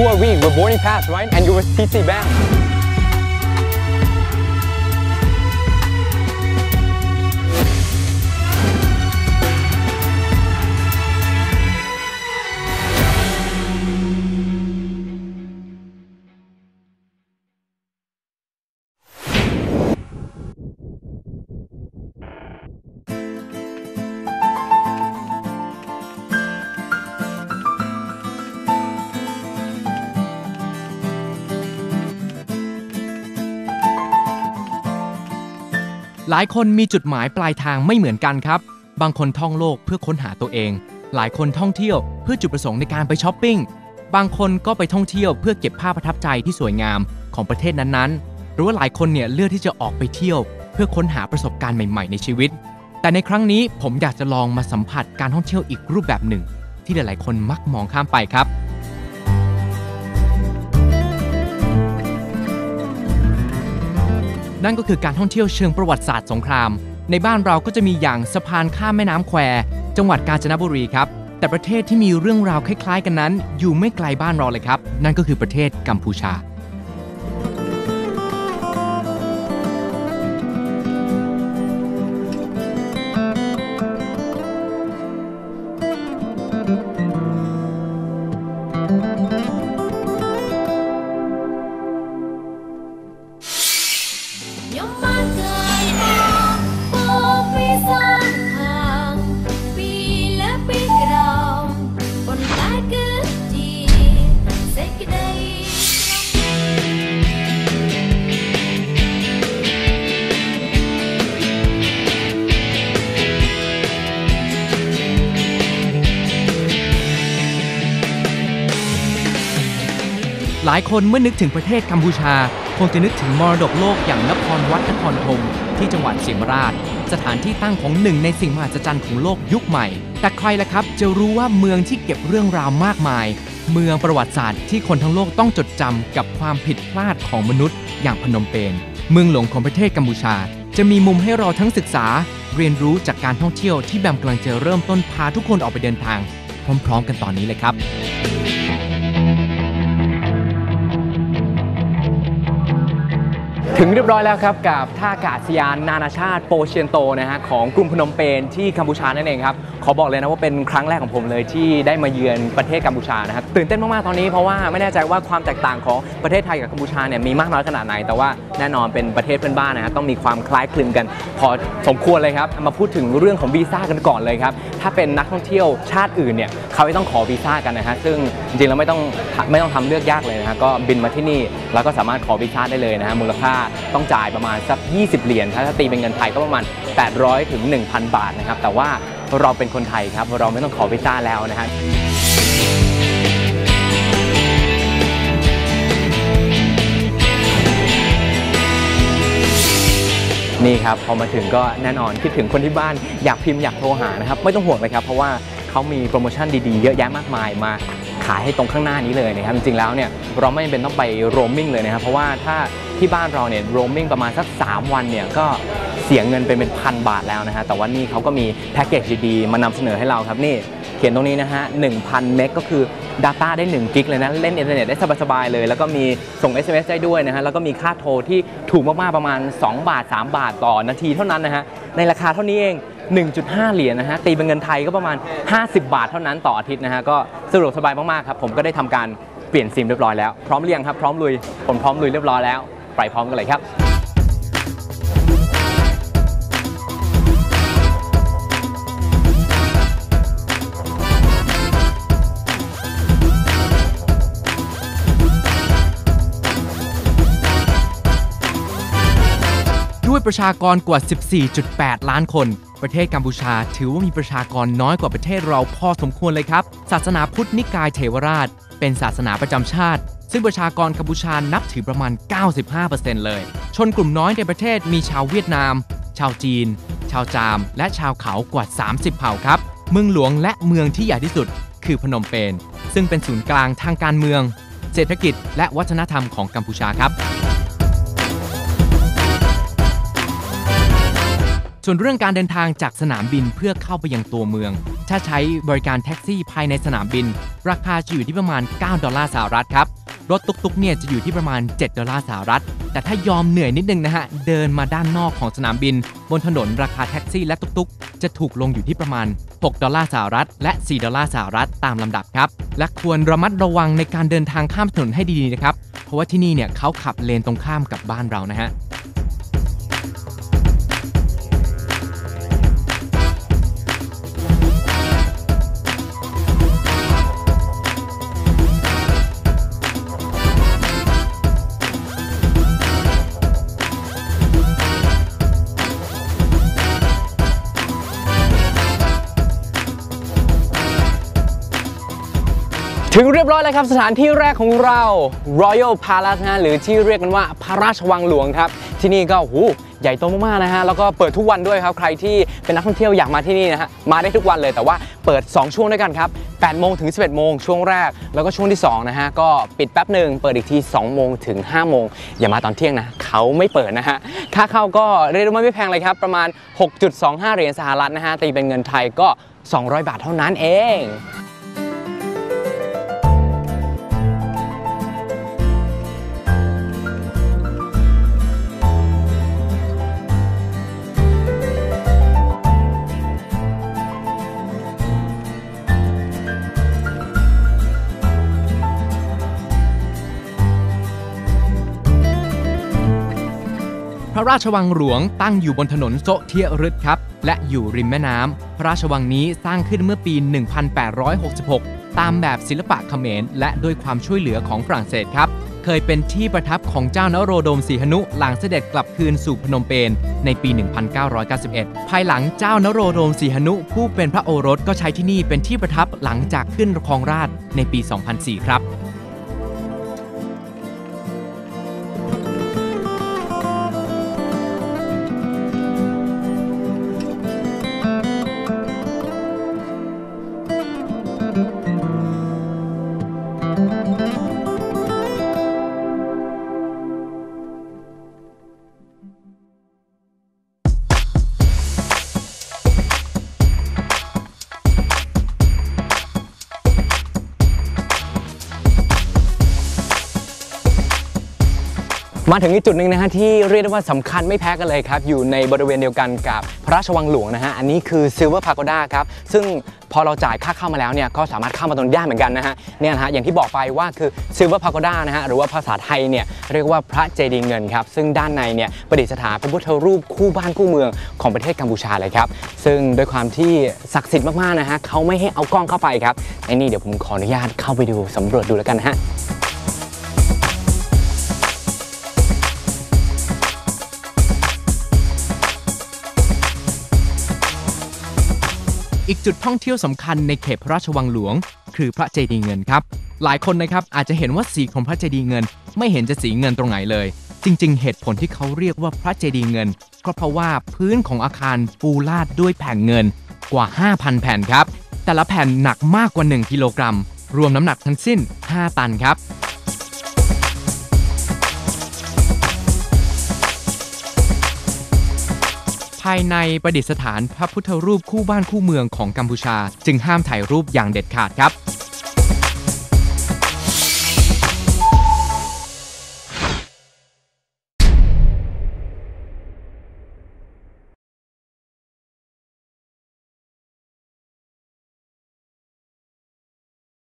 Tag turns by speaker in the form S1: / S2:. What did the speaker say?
S1: Who are we? We're boarding pass, right? And you're with TC Bank.
S2: หลายคนมีจุดหมายปลายทางไม่เหมือนกันครับ บางคนท่องโลกเพื่อค้นหาตัวเอง หลายคนท่องเที่ยวเพื่อจุดประสงค์ในการไปช้อปปิ้ง บางคนก็ไปท่องเที่ยวเพื่อเก็บภาพประทับใจที่สวยงามของประเทศนั้นๆ หรือว่าหลายคนเนี่ยเลือกที่จะออกไปเที่ยว เพื่อค้นหาประสบการณ์ใหม่ๆ ในชีวิต แต่ในครั้งนี้ผมอยากจะลองมาสัมผัสการท่องเที่ยวอีกรูปแบบหนึ่ง ที่หลายๆ คนมักมองข้ามไปครับ นั่นก็คือการท่องเที่ยวเชิงประวัติศาสตร์สงคราม ในบ้านเราก็จะมีอย่างสะพานข้ามแม่น้ำแคว จังหวัดกาญจนบุรีครับ แต่ประเทศที่มีเรื่องราวคล้ายๆ กันนั้น อยู่ไม่ไกลบ้านเราเลยครับ นั่นก็คือประเทศกัมพูชา ลายคนเมื่อนึกถึงประเทศกัมพูชา คงจะนึกถึงมรดกโลกอย่างนครวัดนครธมที่จังหวัดเชียงราช สถานที่ตั้งของหนึ่งในสิ่งมหัศจรรย์ของโลกยุคใหม่ แต่ใครล่ะครับจะรู้ว่าเมืองที่เก็บเรื่องราวมากมาย เมืองประวัติศาสตร์ที่คนทั้งโลกต้องจดจำกับความผิดพลาดของมนุษย์ อย่างพนมเปญเมืองหลวงของประเทศกัมพูชา จะมีมุมให้เราทั้งศึกษา เรียนรู้จากการท่องเที่ยวที่แบมกำลังจะเริ่มต้นพาทุกคนออกไปเดินทาง พร้อม ๆ กันตอนนี้เลยครับ
S1: ถึงเรียบร้อยแล้วครับกับท่าอากาศยานนานาชาติโปเชียนโตนะฮะของกรุงพนมเปญที่กัมพูชานั่นเองครับขอบอกเลยนะว่าเป็นครั้งแรกของผมเลยที่ได้มาเยือนประเทศกัมพูชานะครับตื่นเต้นมากๆตอนนี้เพราะว่าไม่แน่ใจว่าความแตกต่างของประเทศไทยกับกัมพูชาเนี่ยมีมากน้อยขนาดไหน แต่ว่าแน่นอนเป็นประเทศเพื่อนบ้านนะฮะต้องมีความคล้ายคลึงกัน พอสมควรเลยครับมาพูดถึงเรื่องของวีซ่ากันก่อนเลยครับถ้าเป็นนักท่องเที่ยวชาติอื่นเนี่ยเขาไม่ต้องขอวีซ่ากันนะฮะซึ่งจริงๆแล้วไม่ต้องไม่ต้องทำเลือกยากเลยนะฮะก็บินมาที่นี่แล้วก็สามารถขอวีซ่าได้เลยนะฮะมูลค่าต้องจ่ายประมาณสัก 20 เหรียญถ้าตีเป็นเงินไทยก็ประมาณ 800 ถึง 1,000 บาทนะครับ แต่ว่าเราเป็นคนไทยครับ เราไม่ต้องขอวีซ่าแล้วนะฮะนี่ครับพอมาถึงก็แน่นอนคิดถึงคนที่บ้านอยากพิมพ์อยากโทรหานะครับ ไม่ต้องห่วงเลยครับ เพราะว่าเขามีโปรโมชั่นดีๆ เยอะแยะมากมายมาขายให้ตรงข้างหน้านี้เลยนะครับ จริงๆแล้วเนี่ยเราไม่จำเป็นต้องไปโรมมิ่งเลยนะครับ เพราะว่าถ้า ที่บ้านเราเนี่ยโรมมิ่งประมาณสัก 3 วันเนี่ยก็เสียเงินเป็นเป็นพันบาทแล้วนะฮะแต่ว่านี่เขาก็มีแพ็กเกจดีๆ มานำเสนอให้เราครับนี่เขียนตรงนี้นะฮะ 1,000 เมกก็คือ Data ได้1กิกเลยนะ เล่นอินเทอร์เน็ตได้สบายๆเลย แล้วก็มีส่ง SMS ได้ด้วยนะฮะ แล้วก็มีค่าโทรที่ถูกมากๆ ประมาณ 2 บาท 3 บาทต่อนาทีเท่านั้นนะฮะ ในราคาเท่านี้เอง 1.5 เหรียญนะฮะ ตีเป็นเงินไทยก็ประมาณ 50 บาทเท่านั้นต่ออาทิตย์นะฮะ ก็สะดวกสบายมากๆครับ ผมก็ได้ทำการเปลี่ยนซิมเรียบร้อยแล้ว พร้อมหรือยังครับ พร้อมลุย ผมพร้อมลุยเรียบร้อยแล้ว ไปพร้อมกันเลยครับ
S2: ด้วยประชากรกว่า 14.8 ล้านคน ประเทศกัมพูชาถือว่ามีประชากรน้อยกว่าประเทศเราพอสมควรเลยครับ ศาสนาพุทธนิกายเทวราช เป็นศาสนาประจำชาติ ซึ่งประชากรกัมพูชานับถือประมาณ 95%เลย ชนกลุ่มน้อยในประเทศมีชาวเวียดนาม ชาวจีน ชาวจาม และชาวเขากว่า 30 เผ่าครับ เมืองหลวงและเมืองที่ใหญ่ที่สุด คือพนมเปญ ซึ่งเป็นศูนย์กลางทางการเมือง เศรษฐกิจ และวัฒนธรรมของกัมพูชาครับส่วนเรื่องการเดินทางจากสนามบินเพื่อเข้าไปยังตัวเมือง ถ้าใช้บริการแท็กซี่ภายในสนามบิน ราคาจะอยู่ที่ประมาณ 9 ดอลลาร์สหรัฐครับ รถตุกๆเนี่ยจะอยู่ที่ประมาณ 7 ดอลลาร์สหรัฐ แต่ถ้ายอมเหนื่อยนิดนึงนะฮะ เดินมาด้านนอกของสนามบิน บนถนนราคาแท็กซี่และตุกๆ จะถูกลงอยู่ที่ประมาณ 6 ดอลลาร์สหรัฐ และ 4 ดอลลาร์สหรัฐตามลำดับครับ และควรระมัดระวังในการเดินทางข้ามถนนให้ดีๆนะครับ เพราะว่าที่นี่เนี่ยเขาขับเลนตรงข้ามกับบ้านเรานะฮะ
S1: ถึงเรียบร้อยแล้วครับสถานที่แรกของเรา Royal Palace นะหรือที่เรียกกันว่าพระราชวังหลวงครับ ที่นี่ก็หูใหญ่โตมากๆนะฮะแล้วก็เปิดทุกวันด้วยครับ ใครที่เป็นนักท่องเที่ยวอยากมาที่นี่นะฮะมาได้ทุกวันเลยแต่ว่าเปิด 2 ช่วงด้วยกันครับ8โมงถึง 11 โมงช่วงแรก แล้วก็ช่วงที่2นะฮะก็ปิดแป๊บหนึ่งเปิดอีกที 2 โมงถึง 5 โมง อย่ามาตอนเที่ยงนะเขาไม่เปิดนะฮะค่าเข้าก็เรียกได้ว่าไม่แพงเลยครับ ประมาณ 6.25 เหรียญสหรัฐนะฮะตีเป็นเงินไทยก็ 200 บาทเท่านั้นเอง
S2: ระราชวังหลวงตั้งอยู่บนถนนโซเทียรึดครับ และอยู่ริมแม่น้ำ พระราชวังนี้สร้างขึ้นเมื่อปี 1866 ตามแบบศิลปะเขมร และด้วยความช่วยเหลือของฝรั่งเศสครับ เคยเป็นที่ประทับของเจ้านโรดมสีหนุ หลังเสด็จกลับคืนสู่พนมเปญในปี 1991 ภายหลังเจ้านโรดมสีหนุ ผู้เป็นพระโอรสก็ใช้ที่นี่เป็นที่ประทับหลังจากขึ้นครองราชในปี 2004 ครับ
S1: มาถึงอีกจุดหนึ่งนะฮะที่เรียกได้ว่าสำคัญไม่แพ้กันเลยครับ อยู่ในบริเวณเดียวกันกับพระราชวังหลวงนะฮะอันนี้คือ Silver Pagoda ครับ ซึ่งพอเราจ่ายค่าเข้ามาแล้วเนี่ยก็สามารถเข้ามาตรงนี้ได้เหมือนกันนะฮะเนี่ยนะฮะอย่างที่บอกไปว่าคือ Silver Pagoda นะฮะหรือว่าภาษาไทยเนี่ยเรียกว่าพระเจดีย์เงินครับ ซึ่งด้านในเนี่ยประดิษฐานพระพุทธรูปคู่บ้านคู่เมืองของประเทศกัมพูชาเลยครับ ซึ่งด้วยความที่ศักดิ์สิทธิ์มากๆนะฮะเขาไม่ให้เอากล้องเข้าไปครับไอ้นี่เดี๋ยวผมขออนุญาตเข้าไปดูสำรวจดูแล้วกันนะฮะ
S2: อีกจุดท่องเที่ยวสำคัญในเขตพระราชวังหลวง คือพระเจดีย์เงินครับ หลายคนนะครับอาจจะเห็นว่าสีของพระเจดีย์เงิน ไม่เห็นจะสีเงินตรงไหนเลย จริง ๆ เหตุผลที่เขาเรียกว่าพระเจดีย์เงิน ก็เพราะว่าพื้นของอาคารปูลาดด้วยแผ่นเงินกว่า 5,000 แผ่นครับ แต่ละแผ่นหนักมากกว่า 1 กิโลกรัม รวมน้ำหนักทั้งสิ้น 5 ตันครับ ภายในประดิษฐานพระพุทธรูปคู่บ้านคู่เมืองของกัมพูชา จึงห้ามถ่ายรูปอย่างเด็ดขาดครับ